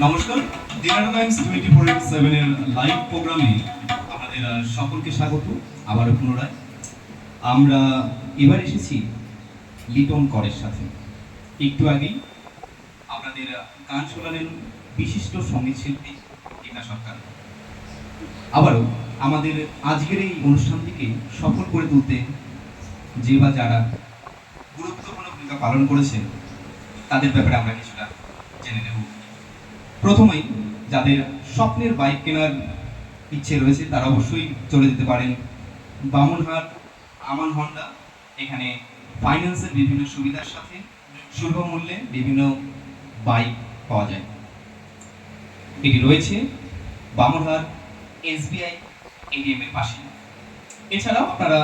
নমস্কার। Dinhata Times twenty four into সেভেনের live প্রোগ্রামে আহ, সকলকে স্বাগত। আবারও পুনরায়। আমরা এবার এসেছি লিটন করের সাথে। একটু আগেই আপনাদের গান শোনালেন বিশিষ্ট সংগীত শিল্পী টিনা সরকার। আবারও আমাদের আজকের এই অনুষ্ঠানটিকে সফল করে তুলতে যে বা যারা গুরুত্বপূর্ণ ভূমিকা পালন করেছেন তাদের ব্যাপারে আমরা কিছুটা প্রথমেই যাদের স্বপ্নের বাইক কেনার ইচ্ছে রয়েছে, তারা অবশ্যই চলে যেতে পারেন। বামনহাট, আমান হন্ডা, এখানে ফাইন্যান্সের বিভিন্ন সুবিধার সাথে সুলভ মূল্যে বিভিন্ন বাইক পাওয়া যায়। এটি রয়েছে বামনহাট এসবিআই এটিএম এর পাশে। এছাড়াও আপনারা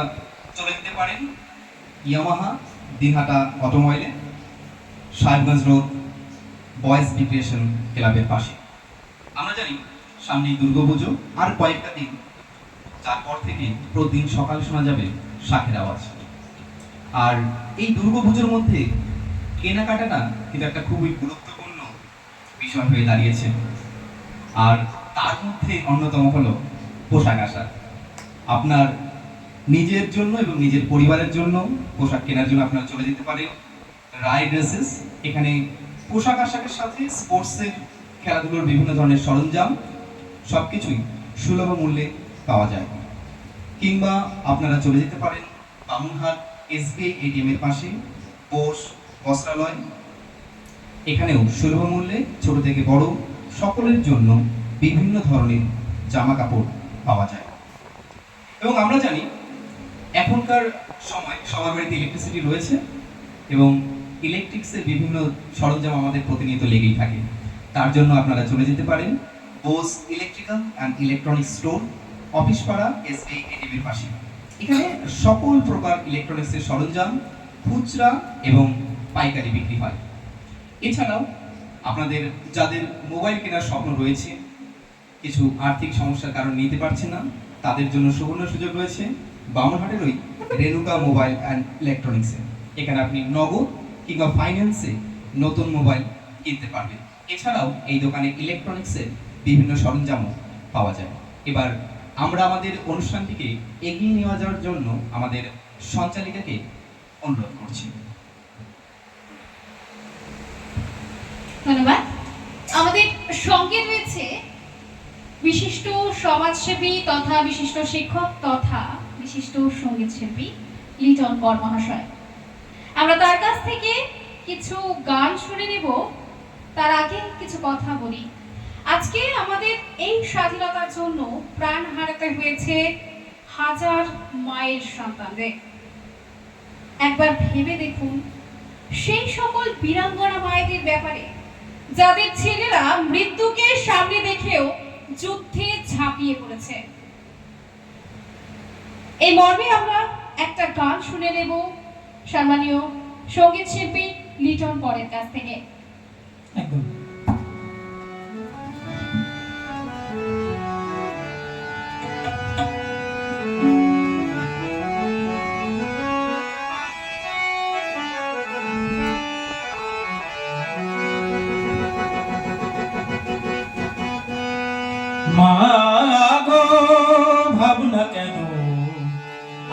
চলে যেতে পারেন ইয়ামাহা দিনহাটা অটোমোবাইলে, সাহেবগঞ্জ রোড বয়েজ রিক্রিয়েশন ক্লাবের পাশে। আমরা জানি সামনেই দুর্গাপুজো আর কয়েকটা দিন। তারপর থেকে প্রতিদিন সকালে শোনা যাবে শাখের আওয়াজ। আর এই দুর্গাপুজোর মধ্যে কেনাকাটাটা কিন্তু একটা খুবই গুরুত্বপূর্ণ বিষয় হয়ে দাঁড়িয়েছে। আর তার মধ্যে অন্যতম হলো পোশাক আশাক। আপনার নিজের জন্য এবং নিজের পরিবারের জন্য পোশাক কেনার জন্য আপনারা চলে যেতে পারেন। রায় ড্রেসেস, এখানে পোশাক আশাকের সাথে স্পোর্টসের খেলাধুলোর বিভিন্ন ধরনের সরঞ্জাম সব কিছুই সুলভ মূল্যে পাওয়া যায়। কিংবা আপনারা চলে যেতে পারেন বামুনহাট এসবিআই এটিএম এর পাশে, কোষ, বস্ত্রালয়। এখানেও সুলভ মূল্যে ছোট থেকে বড় সকলের জন্য বিভিন্ন ধরনের জামা কাপড় পাওয়া যায়। এবং আমরা জানি, এখনকার সময় সবার বাড়িতে ইলেকট্রিসিটি রয়েছে এবং ইলেকট্রিক্সের বিভিন্ন সরঞ্জাম আমাদের প্রতিনিয়ত লেগেই থাকে। তার জন্য আপনারা চলে যেতে পারেন Bose electrical and electronic store office পাড়া এস এ এটিভির পাশে। এখানে সকল প্রকার ইলেকট্রনিক্সের সরঞ্জাম, খুচরা এবং পাইকারি বিক্রি হয়। এছাড়াও আপনাদের, যাদের মোবাইল কেনার স্বপ্ন রয়েছে, কিছু আর্থিক সমস্যার কারণে নিতে পারছে না, তাদের জন্য সুবর্ণ সুযোগ রয়েছে বামনহাটের ওই রেণুকা মোবাইল অ্যান্ড ইলেকট্রনিক্সে এখানে আপনি নগদ কিংবা ফাইন্যান্সে নতুন মোবাইল কিনতে পারবে। এছাড়াও এই দোকানে ইলেকট্রনিক্সের বিভিন্ন সরঞ্জামও পাওয়া যায়। এবার আমরা আমাদের অনুষ্ঠানটিকে এগিয়ে নিয়ে যাওয়ার জন্য আমাদের সঞ্চালিকাকে অনুরোধ করছি। ধন্যবাদ। আমাদের সঙ্গে রয়েছে বিশিষ্ট সমাজসেবী তথা বিশিষ্ট শিক্ষক তথা বিশিষ্ট সংগীত শিল্পী লিটন কর মহাশয় আমরা তার কাছ থেকে কিছু গান শুনে নেব। তার আগে কিছু কথা বলি। আজকে আমাদের এই স্বাধীনতার জন্য প্রাণ হারাতে হয়েছে হাজার মায়ের সন্তানদের। একবার ভেবে দেখুন, সেই সকল বীরাঙ্গনা মায়েদের ব্যাপারে, যাদের ছেলেরা মৃত্যুকে সামনে দেখেও যুদ্ধে ঝাঁপিয়ে পড়েছে। এই মর্মে আমরা একটা গান শুনে নেব। সম্মানীয় সংগীত শিল্পী লিটন পরের কাছ থেকে। একদম।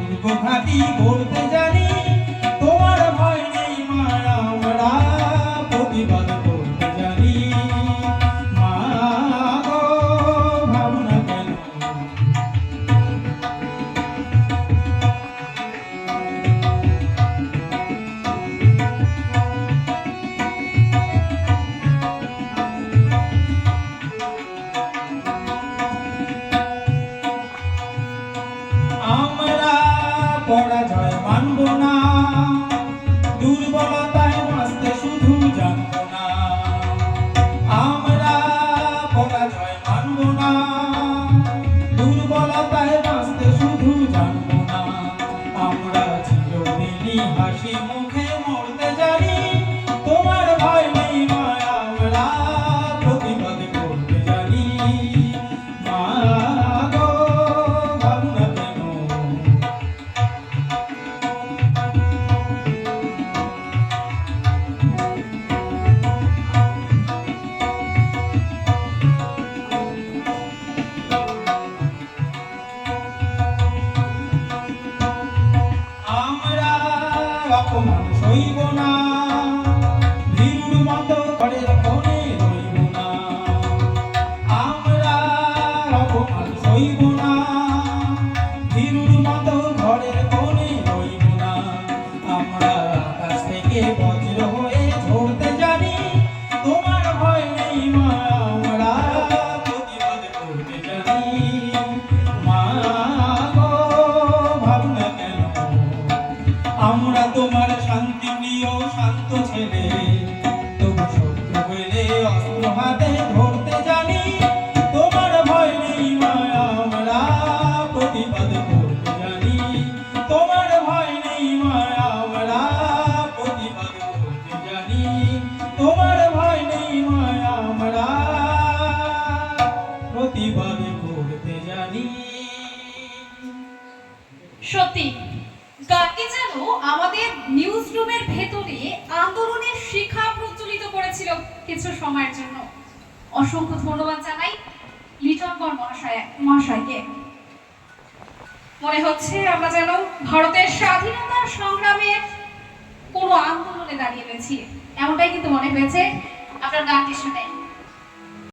পূর্ব ঘাটি বলতে যায় পরাজয় মানব না। অপমান সইব না। ভীরুর মতো ঘরের কোণে রইব আমরা সইব না। ভীরুর মতো ঘরের কোণে রইব না। আমরা আকাশ থেকে বজ্র হয়ে ঝরতে জানি আমরা প্রতিবাদ করতে জানি। সত্যি যেন আমাদের নিউজ রুমের ভেতরে আন্দোলনের শিখা প্রচলিত করেছিল কিছু সময়ের জন্য। অসংখ্য ধন্যবাদ জানাই লিটন কর মহাশয় মহাশয়কে। মনে হচ্ছে আমরা যেন ভারতের স্বাধীনতা সংগ্রামের কোনো আন্দোলনে দাঁড়িয়ে রয়েছি। এমনটাই কিন্তু মনে হয়েছে। আপনার গানটি শুনে।